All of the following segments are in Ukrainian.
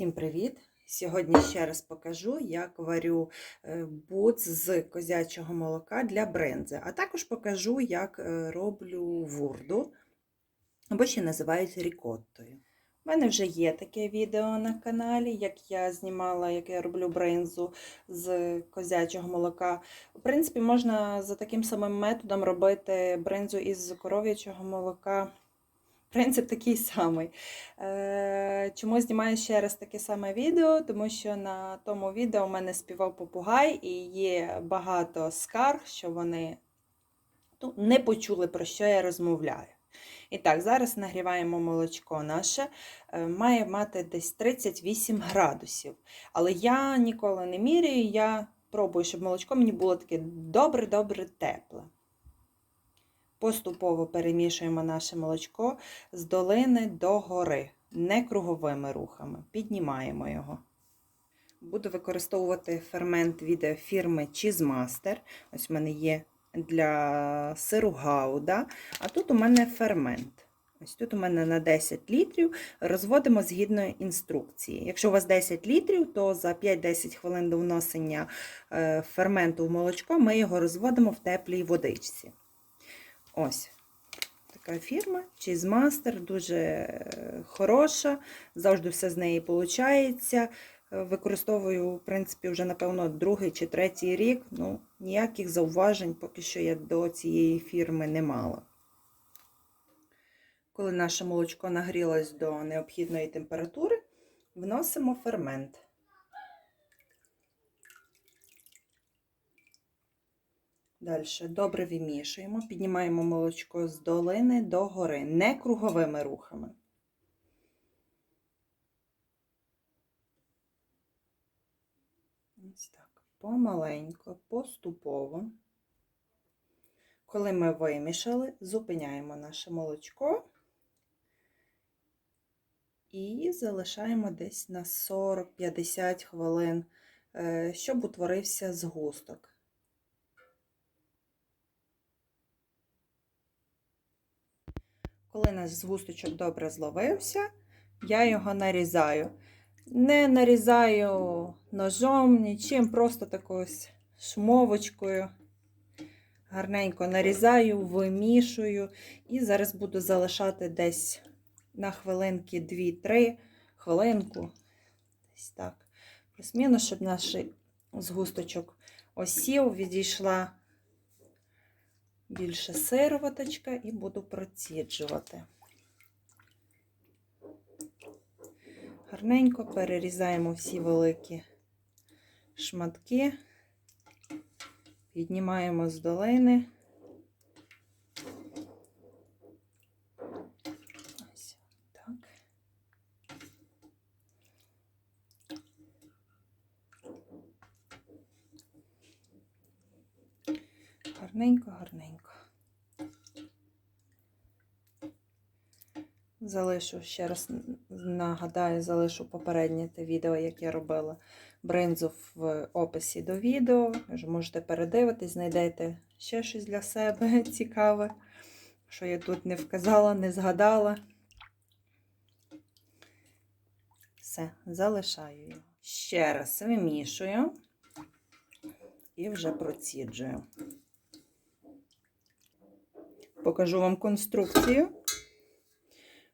Всім привіт! Сьогодні ще раз покажу, як варю е, буц з козячого молока для брензи, а також покажу, як е, роблю вурду, або ще називають рікоттою. У мене вже є таке відео на каналі, як я знімала, як я роблю бринзу з козячого молока. В принципі, можна за таким самим методом робити бринзу із коров'ячого молока. Принцип такий самий. Е, Чому знімаю ще раз таке саме відео? Тому що на тому відео у мене співав попугай, і є багато скарг, що вони ну, не почули, про що я розмовляю. І так, зараз нагріваємо молочко наше, Е, має мати десь 38 градусів. Але я ніколи не міряю, я пробую, щоб молочко мені було таке добре-добре тепле. Поступово перемішуємо наше молочко з долини до гори, не круговими рухами. Піднімаємо його. Буду використовувати фермент від фірми Cheezemaster. Ось в мене є для сиру гауда, а тут у мене фермент. Ось тут у мене на 10 літрів розводимо згідно інструкції. Якщо у вас 10 літрів, то за 5-10 хвилин до вносення е, ферменту в молочко ми його розводимо в теплій водичці. Ось така фірма, Cheezemaster, дуже е, хороша, завжди все з неї виходить. Використовую, в принципі, вже, напевно, другий чи третій рік. Ну, ніяких зауважень поки що я до цієї фірми не мала. Коли наше молочко нагрілось до необхідної температури, вносимо фермент. Далі добре вимішуємо, піднімаємо молочко з долини до гори, не круговими рухами. Ось так, помаленько, поступово. Коли ми вимішали, зупиняємо наше молочко і залишаємо десь на 40-50 хвилин, е, щоб утворився згусток. Коли наш згусточок добре зловився, я його нарізаю. Не нарізаю ножом, нічим, просто такою шмовочкою. Гарненько нарізаю, вимішую. І зараз буду залишати десь на хвилинки 2-3 хвилинку. Десь так. Плюс-мінус, щоб наш згусточок осів, відійшла більше сироваточка і буду проціджувати. Гарненько перерізаємо всі великі шматки, піднімаємо з долини. Ось так. Гарненько, гарненько. Залишу ще раз нагадаю, залишу попереднє те відео, як я робила бринзу в описі до відео. Можете передивитись, знайдете ще щось для себе цікаве, що я тут не вказала, не згадала. Все, залишаю його. Ще раз вимішую і вже проціджую. Покажу вам конструкцію.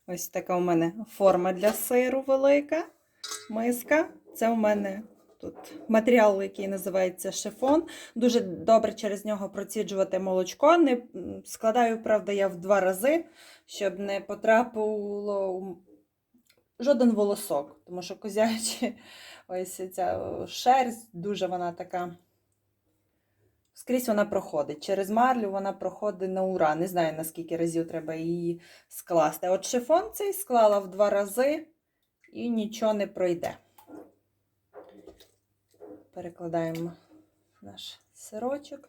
Ось така у мене форма для сиру велика, миска. Це у мене тут матеріал, який називається шифон. Дуже добре через нього проціджувати молочко. Не Складаю, правда, я в два рази, щоб не потрапило жоден волосок. Тому що козячі ось ця шерсть, дуже вона така. Скрізь вона проходить. Через марлю вона проходить на ура. Не знаю, наскільки разів треба її скласти. От шифон цей склала в два рази і нічого не пройде. Перекладаємо наш сирочок.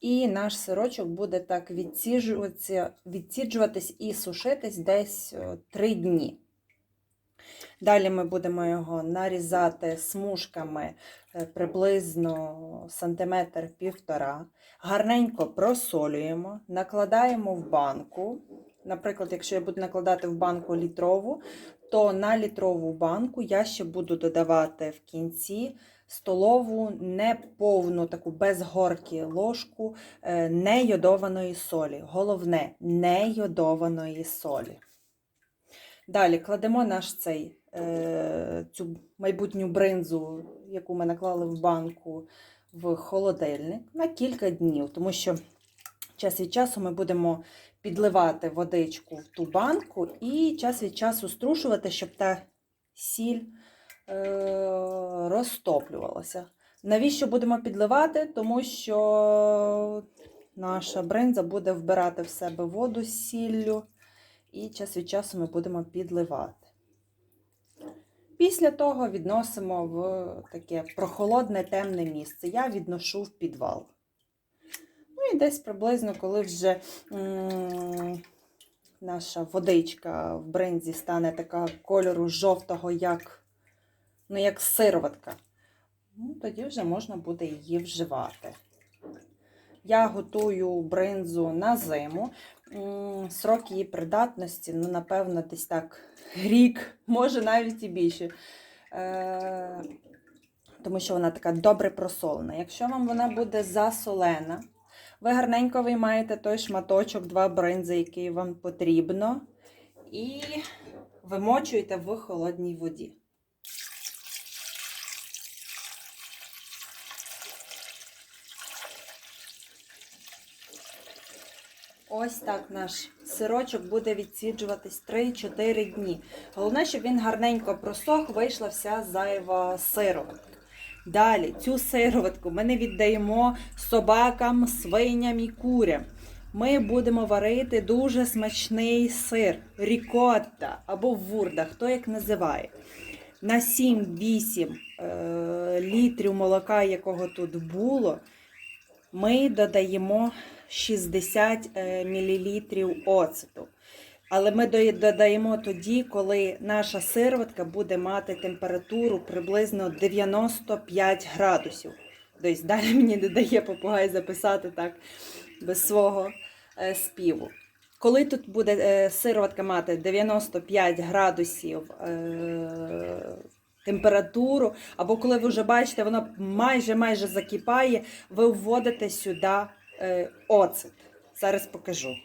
І наш сирочок буде так відсіджуватися, відсіджуватись і сушитись десь 3 дні. Далі ми будемо його нарізати смужками е, приблизно сантиметр півтора. Гарненько просолюємо, накладаємо в банку. Наприклад, якщо я буду накладати в банку літрову, то на літрову банку я ще буду додавати в кінці столову неповну таку без горки ложку е, нейодованої солі. Головне нейодованої солі. Далі кладемо наш цей, е, цю майбутню бринзу, яку ми наклали в банку, в холодильник на кілька днів, тому що час від часу ми будемо підливати водичку в ту банку і час від часу струшувати, щоб та сіль е, розтоплювалася. Навіщо будемо підливати? Тому що наша бринза буде вбирати в себе воду з сіллю, і час від часу ми будемо підливати. Після того відносимо в таке прохолодне темне місце. Я відношу в підвал. Ну і десь приблизно, коли вже м, наша водичка в бринзі стане така кольору жовтого, як, ну, як сироватка, ну, тоді вже можна буде її вживати. Я готую бринзу на зиму. Срок її придатності, ну, напевно, десь так рік, може навіть і більше. Е, тому що вона така добре просолена. Якщо вам вона буде засолена, ви гарненько виймаєте той шматочок, два бринзи, який вам потрібно, і вимочуєте в холодній воді. Ось так наш сирочок буде відсіджуватись 3-4 дні. Головне, щоб він гарненько просох, вийшла вся зайва сироватка. Далі цю сироватку ми не віддаємо собакам, свиням і курям. Ми будемо варити дуже смачний сир, рікотта або вурда, хто як називає. На 7-8 е, літрів молока, якого тут було, ми додаємо 60 мл оцету. Але ми додаємо тоді, коли наша сироватка буде мати температуру приблизно 95 градусів. Тобто далі мені не дає попугай записати так без свого е, співу. Коли тут буде е, сироватка мати 95 градусів е, температуру, або коли ви вже бачите, вона майже майже закипає, ви вводите сюди е, оцет. Зараз покажу.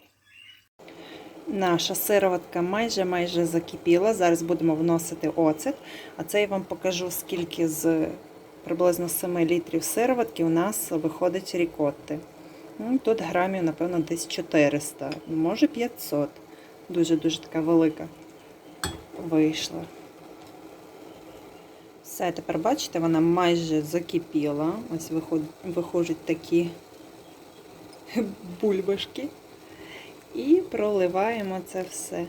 Наша сироватка майже майже закипіла. Зараз будемо вносити оцет. А це я вам покажу, скільки з приблизно 7 літрів сироватки у нас виходить рікотти. Ну, Тут грамів, напевно, десь 400, може 500. Дуже-дуже така велика вийшла. Все, тепер бачите, вона майже закипіла. Ось виходять, такі бульбашки. І проливаємо це все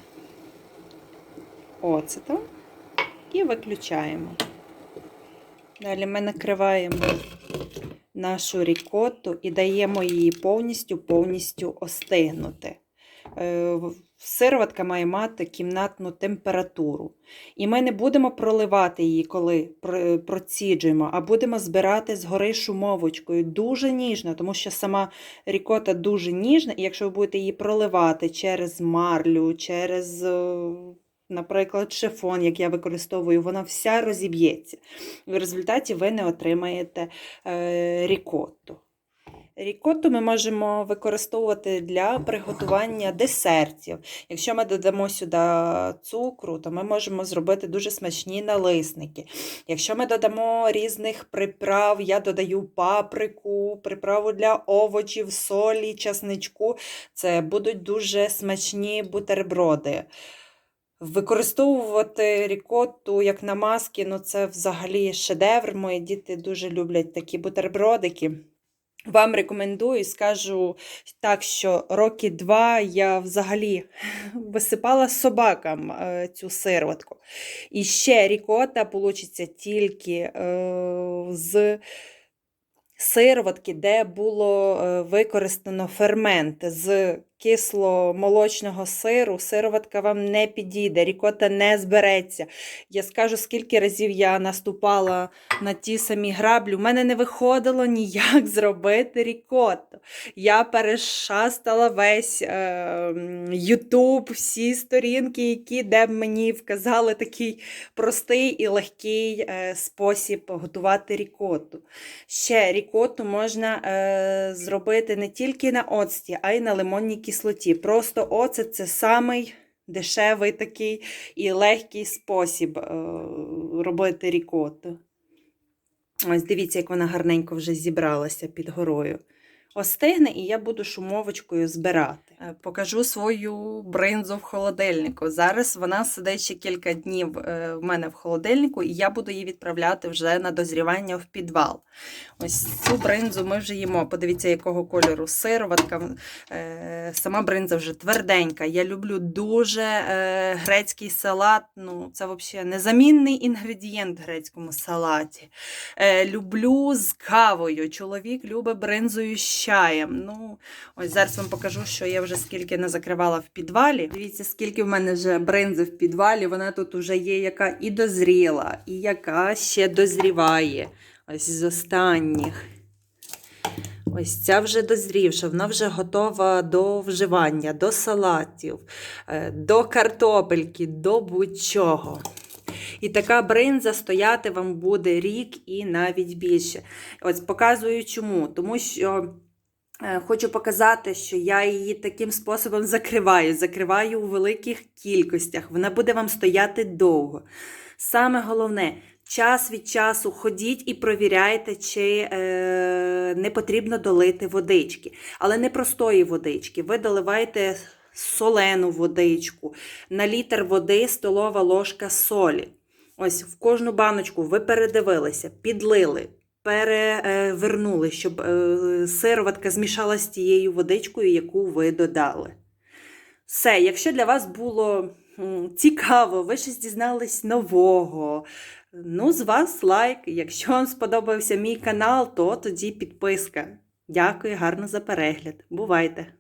оцетом і виключаємо. Далі ми накриваємо нашу рікотту і даємо її повністю повністю остигнути. Е, Сироватка має мати кімнатну температуру. І ми не будемо проливати її, коли проціджуємо, а будемо збирати згори шумовочкою дуже ніжно, тому що сама рікота дуже ніжна, і якщо ви будете її проливати через марлю, через, е, наприклад, шифон, як я використовую, вона вся розіб'ється. В результаті ви не отримаєте е, рікотту. Рікотту ми можемо використовувати для приготування десертів. Якщо ми додамо сюди цукру, то ми можемо зробити дуже смачні налисники. Якщо ми додамо різних приправ, я додаю паприку, приправу для овочів, солі, часничку, це будуть дуже смачні бутерброди. Використовувати рікотту як намазки, ну це взагалі шедевр. Мої діти дуже люблять такі бутербродики. Вам рекомендую, скажу так, що роки два я взагалі висипала собакам е, цю сироватку. І ще рікота получиться тільки е, з сироватки, де було е, використано фермент з кисло-молочного сиру, сироватка вам не підійде, рікота не збереться. Я скажу, скільки разів я наступала на ті самі граблі. У мене не виходило ніяк зробити рікотту. Я перешастала весь Ютуб, всі сторінки, які де б мені вказали такий простий і легкий е, спосіб готувати рікотту. Ще рікотту можна е, зробити не тільки на оцті, а й на лимонній кислоті. Просто оцет це самий дешевий такий і легкий спосіб е, робити рікоту. Ось дивіться, як вона гарненько вже зібралася під горою. Остигне, і я буду шумовочкою збирати. Е, Покажу свою бринзу в холодильнику. Зараз вона сидить ще кілька днів е, в мене в холодильнику, і я буду її відправляти вже на дозрівання в підвал. Ось цю бринзу ми вже їмо. Подивіться, якого кольору сироватка. Е, Сама бринза вже тверденька. Я люблю дуже грецький салат. Ну, це взагалі незамінний інгредієнт в грецькому салаті. Люблю з кавою. Чоловік любить бринзою чаєм. Ну, ось зараз вам покажу, що я вже скільки не закривала в підвалі. Дивіться, скільки в мене вже бринзи в підвалі. Вона тут вже є, яка і дозріла, і яка ще дозріває. Ось з останніх. Ось ця вже дозрівша, вона вже готова до вживання, до салатів, е, до картопельки, до будь-чого. І така бринза стояти вам буде рік і навіть більше. Ось показую чому. Тому що хочу показати, що я її таким способом закриваю. Закриваю у великих кількостях. Вона буде вам стояти довго. Саме головне, час від часу ходіть і провіряйте, чи е, не потрібно долити водички. Але не простої водички. Ви доливаєте солену водичку, на літр води столова ложка солі. Ось в кожну баночку ви передивилися, підлили, перевернули, щоб е, сироватка змішалася з тією водичкою, яку ви додали. Все, якщо для вас було цікаво, ви щось дізнались нового. Ну, з вас лайк. Якщо вам сподобався мій канал, то тоді підписка. Дякую гарно за перегляд. Бувайте!